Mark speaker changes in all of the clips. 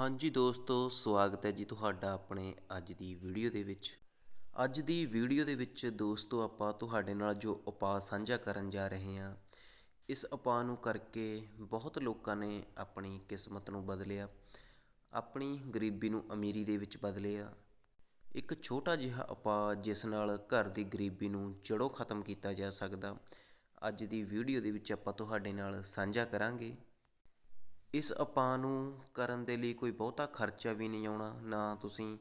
Speaker 1: ਹਾਂਜੀ ਦੋਸਤੋ, ਸਵਾਗਤ ਹੈ ਜੀ ਤੁਹਾਡਾ ਆਪਣੇ ਅੱਜ ਦੀ ਵੀਡੀਓ ਦੇ ਵਿੱਚ। ਅੱਜ ਦੀ ਵੀਡੀਓ ਦੇ ਵਿੱਚ ਦੋਸਤੋ, ਆਪਾਂ ਤੁਹਾਡੇ ਨਾਲ ਜੋ ਉਪਾਅ ਸਾਂਝਾ ਕਰਨ ਜਾ ਰਹੇ ਹਾਂ, ਇਸ ਉਪਾਅ ਨੂੰ ਕਰਕੇ ਬਹੁਤ ਲੋਕਾਂ ਨੇ ਆਪਣੀ ਕਿਸਮਤ ਨੂੰ ਬਦਲਿਆ, ਆਪਣੀ ਗਰੀਬੀ ਨੂੰ ਅਮੀਰੀ ਦੇ ਵਿੱਚ ਬਦਲਿਆ। ਇੱਕ ਛੋਟਾ ਜਿਹਾ ਉਪਾਅ ਜਿਸ ਨਾਲ ਘਰ ਦੀ ਗਰੀਬੀ ਨੂੰ ਜੜੋਂ ਖਤਮ ਕੀਤਾ ਜਾ ਸਕਦਾ, ਅੱਜ ਦੀ ਵੀਡੀਓ ਦੇ ਵਿੱਚ ਆਪਾਂ ਤੁਹਾਡੇ ਨਾਲ ਸਾਂਝਾ ਕਰਾਂਗੇ। ਇਸ ਉਪਾਅ ਨੂੰ ਕਰਨ ਦੇ ਲਈ ਕੋਈ ਬਹੁਤਾ ਖਰਚਾ ਵੀ ਨਹੀਂ ਆਉਣਾ, ਨਾ ਤੁਸੀਂ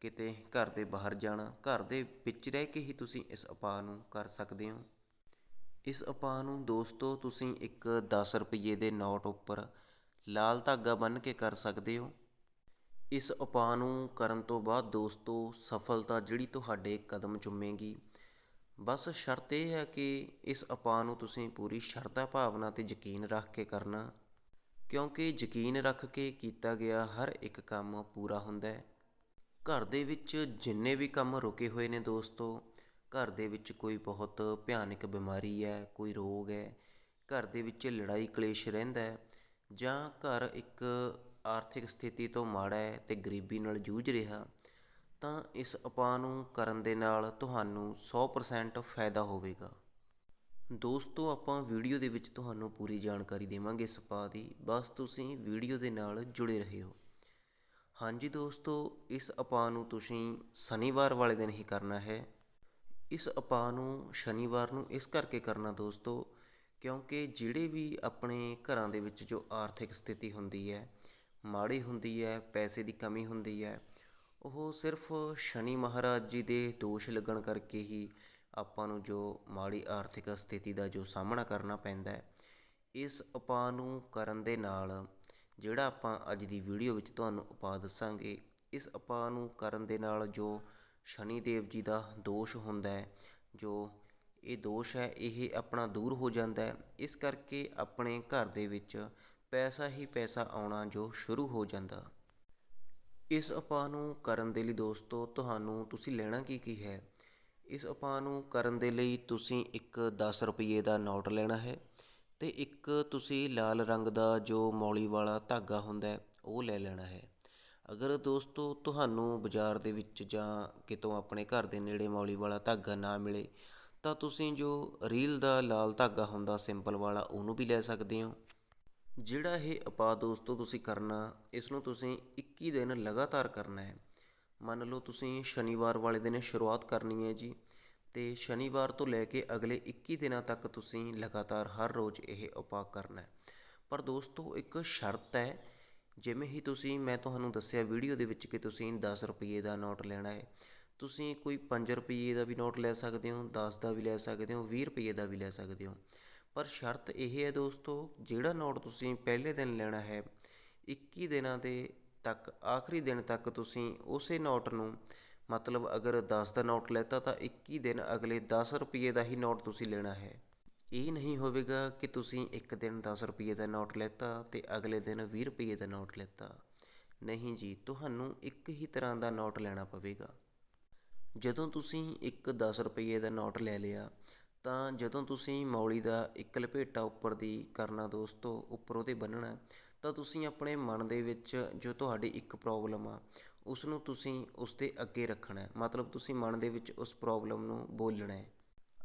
Speaker 1: ਕਿਤੇ ਘਰ ਦੇ ਬਾਹਰ ਜਾਣਾ, ਘਰ ਦੇ ਵਿੱਚ ਰਹਿ ਕੇ ਹੀ ਤੁਸੀਂ ਇਸ ਉਪਾਅ ਨੂੰ ਕਰ ਸਕਦੇ ਹੋ। ਇਸ ਉਪਾਅ ਨੂੰ ਦੋਸਤੋ, ਤੁਸੀਂ ਇੱਕ 10 ਰੁਪਏ ਦੇ ਨੋਟ ਉੱਪਰ ਲਾਲ ਧਾਗਾ ਬੰਨ੍ਹ ਕੇ ਕਰ ਸਕਦੇ ਹੋ। ਇਸ ਉਪਾਅ ਨੂੰ ਕਰਨ ਤੋਂ ਬਾਅਦ ਦੋਸਤੋ, ਸਫਲਤਾ ਜਿਹੜੀ ਤੁਹਾਡੇ ਕਦਮ ਚੁੰਮੇਗੀ। ਬਸ ਸ਼ਰਤ ਇਹ ਹੈ ਕਿ ਇਸ ਉਪਾਅ ਨੂੰ ਤੁਸੀਂ ਪੂਰੀ ਸ਼ਰਧਾ ਭਾਵਨਾ ਤੇ ਯਕੀਨ ਰੱਖ ਕੇ ਕਰਨਾ। ਕਿਉਂਕਿ ਯਕੀਨ ਰੱਖ ਕੇ ਕੀਤਾ ਗਿਆ ਹਰ ਇੱਕ ਕੰਮ ਪੂਰਾ ਹੁੰਦਾ ਹੈ। ਘਰ ਦੇ ਵਿੱਚ ਜਿੰਨੇ ਵੀ ਕੰਮ ਰੁਕੇ ਹੋਏ ਨੇ ਦੋਸਤੋ, ਘਰ ਦੇ ਵਿੱਚ ਕੋਈ ਬਹੁਤ ਭਿਆਨਕ ਬਿਮਾਰੀ ਹੈ, ਕੋਈ ਰੋਗ ਹੈ, ਘਰ ਦੇ ਵਿੱਚ ਲੜਾਈ ਕਲੇਸ਼ ਰਹਿੰਦਾ ਹੈ ਜਾਂ ਘਰ ਇੱਕ ਆਰਥਿਕ ਸਥਿਤੀ ਤੋਂ ਮਾੜਾ ਹੈ ਤੇ ਗਰੀਬੀ ਨਾਲ ਜੂਝ ਰਿਹਾ, ਤਾਂ ਇਸ ਉਪਾਅ ਨੂੰ ਕਰਨ ਦੇ ਨਾਲ ਤੁਹਾਨੂੰ 100% ਫਾਇਦਾ ਹੋਵੇਗਾ। ਦੋਸਤੋ, ਆਪਾਂ ਵੀਡੀਓ ਦੇ ਵਿੱਚ ਤੁਹਾਨੂੰ ਪੂਰੀ ਜਾਣਕਾਰੀ ਦੇਵਾਂਗੇ ਇਸ ਉਪਾਅ ਦੀ। ਬਸ ਤੁਸੀਂ ਵੀਡੀਓ ਦੇ ਨਾਲ ਜੁੜੇ ਰਹਿਓ ਹਾਂਜੀ ਦੋਸਤੋ, ਇਸ ਉਪਾਅ ਨੂੰ ਤੁਸੀਂ ਸ਼ਨੀਵਾਰ ਵਾਲੇ ਦਿਨ ਹੀ ਕਰਨਾ ਹੈ। ਇਸ ਉਪਾਅ ਨੂੰ ਸ਼ਨੀਵਾਰ ਨੂੰ ਇਸ ਕਰਕੇ ਕਰਨਾ ਦੋਸਤੋ, ਕਿਉਂਕਿ ਜਿਹੜੇ ਵੀ ਆਪਣੇ ਘਰਾਂ ਦੇ ਵਿੱਚ ਜੋ ਆਰਥਿਕ ਸਥਿਤੀ ਹੁੰਦੀ ਹੈ, ਮਾੜੀ ਹੁੰਦੀ ਹੈ, ਪੈਸੇ ਦੀ ਕਮੀ ਹੁੰਦੀ ਹੈ, ਉਹ ਸਿਰਫ ਸ਼ਨੀ ਮਹਾਰਾਜ ਜੀ ਦੇ ਦੋਸ਼ ਲੱਗਣ ਕਰਕੇ ਹੀ ਆਪਾਂ ਨੂੰ ਜੋ ਮਾੜੀ ਆਰਥਿਕ ਸਥਿਤੀ ਦਾ ਜੋ ਸਾਹਮਣਾ ਕਰਨਾ ਪੈਂਦਾ ਹੈ, ਇਸ ਉਪਾਅ ਨੂੰ ਕਰਨ ਦੇ ਨਾਲ ਜਿਹੜਾ ਆਪਾਂ ਅੱਜ ਦੀ ਵੀਡੀਓ ਵਿੱਚ ਤੁਹਾਨੂੰ ਉਪਾਅ ਦੱਸਾਂਗੇ, ਇਸ ਉਪਾਅ ਨੂੰ ਕਰਨ ਦੇ ਨਾਲ ਜੋ ਸ਼ਨੀ ਦੇਵ ਜੀ ਦਾ ਦੋਸ਼ ਹੁੰਦਾ ਹੈ, ਜੋ ਇਹ ਦੋਸ਼ ਹੈ, ਇਹ ਆਪਣਾ ਦੂਰ ਹੋ ਜਾਂਦਾ ਹੈ, ਇਸ ਕਰਕੇ ਆਪਣੇ ਘਰ ਦੇ ਵਿੱਚ ਪੈਸਾ ਹੀ ਪੈਸਾ ਆਉਣਾ ਜੋ ਸ਼ੁਰੂ ਹੋ ਜਾਂਦਾ। ਇਸ ਉਪਾਅ ਨੂੰ ਕਰਨ ਦੇ ਲਈ ਦੋਸਤੋ, ਤੁਹਾਨੂੰ ਤੁਸੀਂ ਲੈਣਾ ਕੀ ਕੀ ਹੈ? ਇਸ ਉਪਾਅ ਨੂੰ ਕਰਨ ਦੇ ਲਈ ਤੁਸੀਂ ਇੱਕ ਦਸ ਰੁਪਈਏ ਦਾ ਨੋਟ ਲੈਣਾ ਹੈ ਅਤੇ ਇੱਕ ਤੁਸੀਂ ਲਾਲ ਰੰਗ ਦਾ ਜੋ ਮੌਲੀ ਵਾਲਾ ਧਾਗਾ ਹੁੰਦਾ ਉਹ ਲੈ ਲੈਣਾ ਹੈ। ਅਗਰ ਦੋਸਤੋ ਤੁਹਾਨੂੰ ਬਾਜ਼ਾਰ ਦੇ ਵਿੱਚ ਜਾਂ ਕਿਤੋਂ ਆਪਣੇ ਘਰ ਦੇ ਨੇੜੇ ਮੌਲੀ ਵਾਲਾ ਧਾਗਾ ਨਾ ਮਿਲੇ, ਤਾਂ ਤੁਸੀਂ ਜੋ ਰੀਲ ਦਾ ਲਾਲ ਧਾਗਾ ਹੁੰਦਾ ਸਿੰਪਲ ਵਾਲਾ, ਉਹਨੂੰ ਵੀ ਲੈ ਸਕਦੇ ਹੋ। ਜਿਹੜਾ ਇਹ ਉਪਾਅ ਦੋਸਤੋ ਤੁਸੀਂ ਕਰਨਾ, ਇਸ ਨੂੰ ਤੁਸੀਂ 21 ਦਿਨ ਲਗਾਤਾਰ ਕਰਨਾ ਹੈ। ਮੰਨ ਲਓ ਤੁਸੀਂ ਸ਼ਨੀਵਾਰ ਵਾਲੇ ਦਿਨ ਸ਼ੁਰੂਆਤ ਕਰਨੀ ਹੈ ਜੀ ਅਤੇ ਸ਼ਨੀਵਾਰ ਤੋਂ ਲੈ ਕੇ ਅਗਲੇ 21 ਦਿਨਾਂ ਤੱਕ ਤੁਸੀਂ ਲਗਾਤਾਰ ਹਰ ਰੋਜ਼ ਇਹ ਉਪਾਅ ਕਰਨਾ ਹੈ। ਪਰ ਦੋਸਤੋ, ਇੱਕ ਸ਼ਰਤ ਹੈ, ਜਿਵੇਂ ਹੀ ਤੁਸੀਂ, ਮੈਂ ਤੁਹਾਨੂੰ ਦੱਸਿਆ ਵੀਡੀਓ ਦੇ ਵਿੱਚ ਕਿ ਤੁਸੀਂ 10 ਰੁਪਏ ਦਾ ਨੋਟ ਲੈਣਾ ਹੈ। ਤੁਸੀਂ ਕੋਈ 5 ਰੁਪਏ ਦਾ ਵੀ ਨੋਟ ਲੈ ਸਕਦੇ ਹੋ 10 ਦਾ ਵੀ ਲੈ ਸਕਦੇ ਹੋ 20 ਰੁਪਏ ਦਾ ਵੀ ਲੈ ਸਕਦੇ ਹੋ। ਪਰ ਸ਼ਰਤ ਇਹ ਹੈ ਦੋਸਤੋ, ਜਿਹੜਾ ਨੋਟ ਤੁਸੀਂ ਪਹਿਲੇ ਦਿਨ ਲੈਣਾ ਹੈ 21 ਦਿਨਾਂ ਦੇ ਤੱਕ, ਆਖਰੀ ਦਿਨ ਤੱਕ ਤੁਸੀਂ ਉਸੇ ਨੋਟ ਨੂੰ, ਮਤਲਬ ਅਗਰ 10 ਦਾ ਨੋਟ ਲੈਤਾ ਤਾਂ 21 ਦਿਨ ਅਗਲੇ 10 ਰੁਪਏ ਦਾ ਹੀ ਨੋਟ ਤੁਸੀਂ ਲੈਣਾ ਹੈ। ਇਹ ਨਹੀਂ ਹੋਵੇਗਾ ਕਿ ਤੁਸੀਂ ਇੱਕ ਦਿਨ 10 ਰੁਪਏ ਦਾ ਨੋਟ ਲੈਤਾ ਤੇ ਅਗਲੇ ਦਿਨ 20 ਰੁਪਏ ਦਾ ਨੋਟ ਲੈਤਾ। ਨਹੀਂ ਜੀ, ਤੁਹਾਨੂੰ ਇੱਕ ਹੀ ਤਰ੍ਹਾਂ ਦਾ ਨੋਟ ਲੈਣਾ ਪਵੇਗਾ। ਜਦੋਂ ਤੁਸੀਂ ਇੱਕ 10 ਰੁਪਏ ਦਾ ਨੋਟ ਲੈ ਲਿਆ, ਤਾਂ ਜਦੋਂ ਤੁਸੀਂ ਮੌਲੀ ਦਾ ਇੱਕ ਲਪੇਟਾ ਉੱਪਰ ਦੀ ਕਰਨਾ ਦੋਸਤੋ, ਉੱਪਰ ਉਹਦੇ ਬੰਨਣਾ ਤਾਂ ਤੁਸੀਂ ਆਪਣੇ ਮਨ ਦੇ ਵਿੱਚ ਜੋ ਤੁਹਾਡੀ ਇੱਕ ਪ੍ਰੋਬਲਮ ਆ ਉਸ ਨੂੰ ਤੁਸੀਂ ਉਸ ਦੇ ਅੱਗੇ ਰੱਖਣਾ ਮਤਲਬ ਤੁਸੀਂ ਮਨ ਦੇ ਵਿੱਚ ਉਸ ਪ੍ਰੋਬਲਮ ਨੂੰ ਬੋਲਣਾ ਹੈ।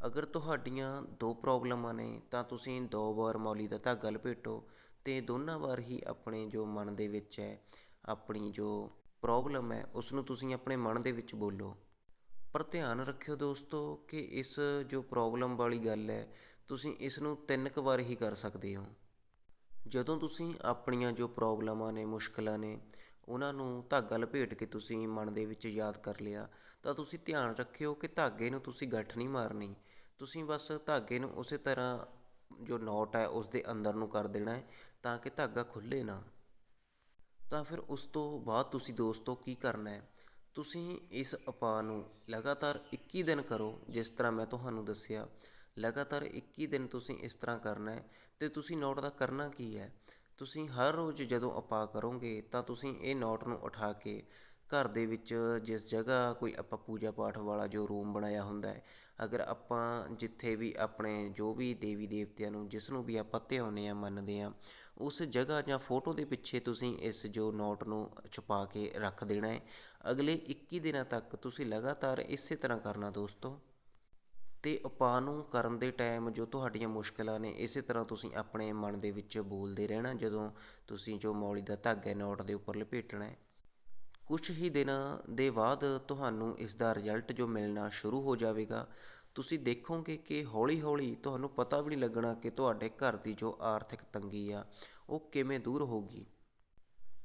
Speaker 1: ਅਗਰ ਤੁਹਾਡੀਆਂ ਦੋ ਪ੍ਰੋਬਲਮਾਂ ਨੇ, ਤਾਂ ਤੁਸੀਂ ਦੋ ਵਾਰ ਮੌਲੀ ਦਾ ਧਾਗਾ ਲਪੇਟੋ ਤੇ ਦੋਨਾਂ ਵਾਰ ਹੀ ਆਪਣੇ ਜੋ ਮਨ ਦੇ ਵਿੱਚ ਹੈ, ਆਪਣੀ ਜੋ ਪ੍ਰੋਬਲਮ ਹੈ ਉਸ ਨੂੰ ਤੁਸੀਂ ਆਪਣੇ ਮਨ ਦੇ ਵਿੱਚ ਬੋਲੋ। ਪਰ ਧਿਆਨ ਰੱਖਿਓ ਦੋਸਤੋ ਕਿ ਇਸ ਜੋ ਪ੍ਰੋਬਲਮ ਵਾਲੀ ਗੱਲ ਹੈ, ਤੁਸੀਂ ਇਸ ਨੂੰ ਤਿੰਨ ਕੁ ਵਾਰ ਹੀ ਕਰ ਸਕਦੇ ਹੋ। ਜਦੋਂ ਤੁਸੀਂ ਆਪਣੀਆਂ ਜੋ ਪ੍ਰੋਬਲਮਾਂ ਨੇ, ਮੁਸ਼ਕਲਾਂ ਨੇ, ਉਹਨਾਂ ਨੂੰ ਧਾਗਾ ਲਪੇਟ ਕੇ ਤੁਸੀਂ ਮਨ ਦੇ ਵਿੱਚ ਯਾਦ ਕਰ ਲਿਆ, ਤਾਂ ਤੁਸੀਂ ਧਿਆਨ ਰੱਖਿਓ ਕਿ ਧਾਗੇ ਨੂੰ ਤੁਸੀਂ ਗੱਠ ਨਹੀਂ ਮਾਰਨੀ। ਤੁਸੀਂ ਬਸ ਧਾਗੇ ਨੂੰ ਉਸੇ ਤਰ੍ਹਾਂ ਜੋ ਨੋਟ ਹੈ ਉਸ ਦੇ ਅੰਦਰ ਨੂੰ ਕਰ ਦੇਣਾ ਹੈ, ਤਾਂ ਕਿ ਧਾਗਾ ਖੁੱਲੇ ਨਾ। ਤਾਂ ਫਿਰ ਉਸ ਤੋਂ ਬਾਅਦ ਤੁਸੀਂ ਦੋਸਤੋ ਕੀ ਕਰਨਾ ਹੈ? ਤੁਸੀਂ ਇਸ ਉਪਾਅ ਨੂੰ ਲਗਾਤਾਰ 21 ਦਿਨ ਕਰੋ, ਜਿਸ ਤਰ੍ਹਾਂ ਮੈਂ ਤੁਹਾਨੂੰ ਦੱਸਿਆ। ਲਗਾਤਾਰ 21 ਦਿਨ ਤੁਸੀਂ ਇਸ ਤਰ੍ਹਾਂ ਕਰਨਾ ਹੈ ਤੇ ਤੁਸੀਂ ਨੋਟ ਦਾ ਕਰਨਾ ਕੀ ਹੈ? ਤੁਸੀਂ ਹਰ ਰੋਜ਼ ਜਦੋਂ ਉਪਾਅ ਕਰੋਗੇ ਤਾਂ ਤੁਸੀਂ ਇਹ ਨੋਟ ਨੂੰ ਉਠਾ ਕੇ ਘਰ ਦੇ ਵਿੱਚ ਜਿਸ ਜਗ੍ਹਾ ਕੋਈ ਆਪਾਂ ਪੂਜਾ ਪਾਠ ਵਾਲਾ ਜੋ ਰੂਮ ਬਣਾਇਆ ਹੁੰਦਾ ਹੈ, ਅਗਰ ਆਪਾਂ ਜਿੱਥੇ ਵੀ ਆਪਣੇ ਜੋ ਵੀ ਦੇਵੀ ਦੇਵਤਿਆਂ ਨੂੰ ਜਿਸ ਨੂੰ ਵੀ ਆਪਾਂ ਧਿਆਉਂਦੇ ਆ ਮੰਨਦੇ ਆ ਉਸ ਜਗ੍ਹਾ ਜਾਂ ਫੋਟੋ ਦੇ ਪਿੱਛੇ ਤੁਸੀਂ ਇਸ ਜੋ ਨੋਟ ਨੂੰ ਛੁਪਾ ਕੇ ਰੱਖ ਦੇਣਾ ਹੈ। ਅਗਲੇ 21 ਦਿਨਾਂ ਤੱਕ ਤੁਸੀਂ ਲਗਾਤਾਰ ਇਸੇ ਤਰ੍ਹਾਂ ਕਰਨਾ ਦੋਸਤੋ। ਅਤੇ ਉਪਾਅ ਨੂੰ ਕਰਨ ਦੇ ਟਾਈਮ ਜੋ ਤੁਹਾਡੀਆਂ ਮੁਸ਼ਕਿਲਾਂ ਨੇ, ਇਸੇ ਤਰ੍ਹਾਂ ਤੁਸੀਂ ਆਪਣੇ ਮਨ ਦੇ ਵਿੱਚ ਬੋਲਦੇ ਰਹਿਣਾ, ਜਦੋਂ ਤੁਸੀਂ ਜੋ ਮੌਲੀ ਦਾ ਧਾਗਾ ਹੈ, ਨੋਟ ਦੇ ਉੱਪਰ ਲਪੇਟਣਾ ਹੈ। ਕੁਝ ਹੀ ਦਿਨਾਂ ਦੇ ਬਾਅਦ ਤੁਹਾਨੂੰ ਇਸ ਦਾ ਰਿਜ਼ਲਟ ਜੋ ਮਿਲਣਾ ਸ਼ੁਰੂ ਹੋ ਜਾਵੇਗਾ। ਤੁਸੀਂ ਦੇਖੋਗੇ ਕਿ ਹੌਲੀ-ਹੌਲੀ ਤੁਹਾਨੂੰ ਪਤਾ ਵੀ ਨਹੀਂ ਲੱਗਣਾ ਕਿ ਤੁਹਾਡੇ ਘਰ ਦੀ ਜੋ ਆਰਥਿਕ ਤੰਗੀ ਆ, ਉਹ ਕਿਵੇਂ ਦੂਰ ਹੋਊਗੀ।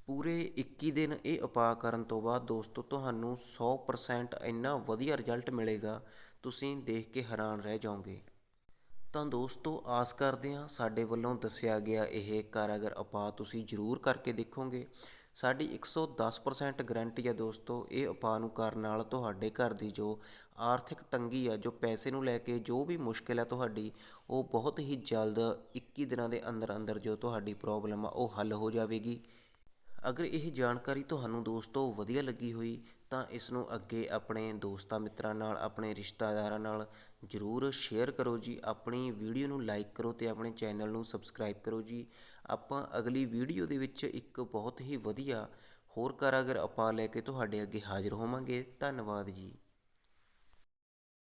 Speaker 1: ਪੂਰੇ 21 ਦਿਨ ਇਹ ਉਪਾਅ ਕਰਨ ਤੋਂ ਬਾਅਦ ਦੋਸਤੋ, ਤੁਹਾਨੂੰ 100% ਇੰਨਾ ਵਧੀਆ ਰਿਜ਼ਲਟ ਮਿਲੇਗਾ ਤੁਸੀਂ ਦੇਖ ਕੇ ਹੈਰਾਨ ਰਹਿ ਜਾਓਗੇ। ਤਾਂ ਦੋਸਤੋ, ਆਸ ਕਰਦੇ ਹਾਂ ਸਾਡੇ ਵੱਲੋਂ ਦੱਸਿਆ ਗਿਆ ਇਹ ਕਾਰਾਗਰ ਉਪਾਅ ਤੁਸੀਂ ਜ਼ਰੂਰ ਕਰਕੇ ਦੇਖੋਗੇ। ਸਾਡੀ 110% ਗਰੰਟੀ ਹੈ ਦੋਸਤੋ, ਇਹ ਉਪਾਅ ਨੂੰ ਕਰਨ ਨਾਲ ਤੁਹਾਡੇ ਘਰ ਦੀ ਜੋ ਆਰਥਿਕ ਤੰਗੀ ਆ, ਜੋ ਪੈਸੇ ਨੂੰ ਲੈ ਕੇ ਜੋ ਵੀ ਮੁਸ਼ਕਿਲ ਹੈ ਤੁਹਾਡੀ, ਉਹ ਬਹੁਤ ਹੀ ਜਲਦ 21 ਦਿਨਾਂ ਦੇ ਅੰਦਰ ਅੰਦਰ ਜੋ ਤੁਹਾਡੀ ਪ੍ਰੋਬਲਮ ਆ, ਉਹ ਹੱਲ ਹੋ ਜਾਵੇਗੀ। ਅਗਰ ਇਹ ਜਾਣਕਾਰੀ ਤੁਹਾਨੂੰ ਦੋਸਤੋ ਵਧੀਆ ਲੱਗੀ ਹੋਈ ਤਾਂ ਇਸ ਨੂੰ ਅੱਗੇ ਆਪਣੇ ਦੋਸਤਾਂ ਮਿੱਤਰਾਂ ਨਾਲ, ਆਪਣੇ ਰਿਸ਼ਤੇਦਾਰਾਂ ਨਾਲ ਜਰੂਰ ਸ਼ੇਅਰ ਕਰੋ ਜੀ। ਆਪਣੀ ਵੀਡੀਓ ਨੂੰ ਲਾਈਕ ਕਰੋ ਅਤੇ ਆਪਣੇ ਚੈਨਲ ਨੂੰ ਸਬਸਕ੍ਰਾਈਬ ਕਰੋ ਜੀ। ਆਪਾਂ ਅਗਲੀ ਵੀਡੀਓ ਦੇ ਵਿੱਚ ਇੱਕ ਬਹੁਤ ਹੀ ਵਧੀਆ ਹੋਰ ਕਾਰਾਗਰ ਆਪਾਂ ਲੈ ਕੇ ਤੁਹਾਡੇ ਅੱਗੇ ਹਾਜ਼ਰ ਹੋਵਾਂਗੇ। ਧੰਨਵਾਦ ਜੀ।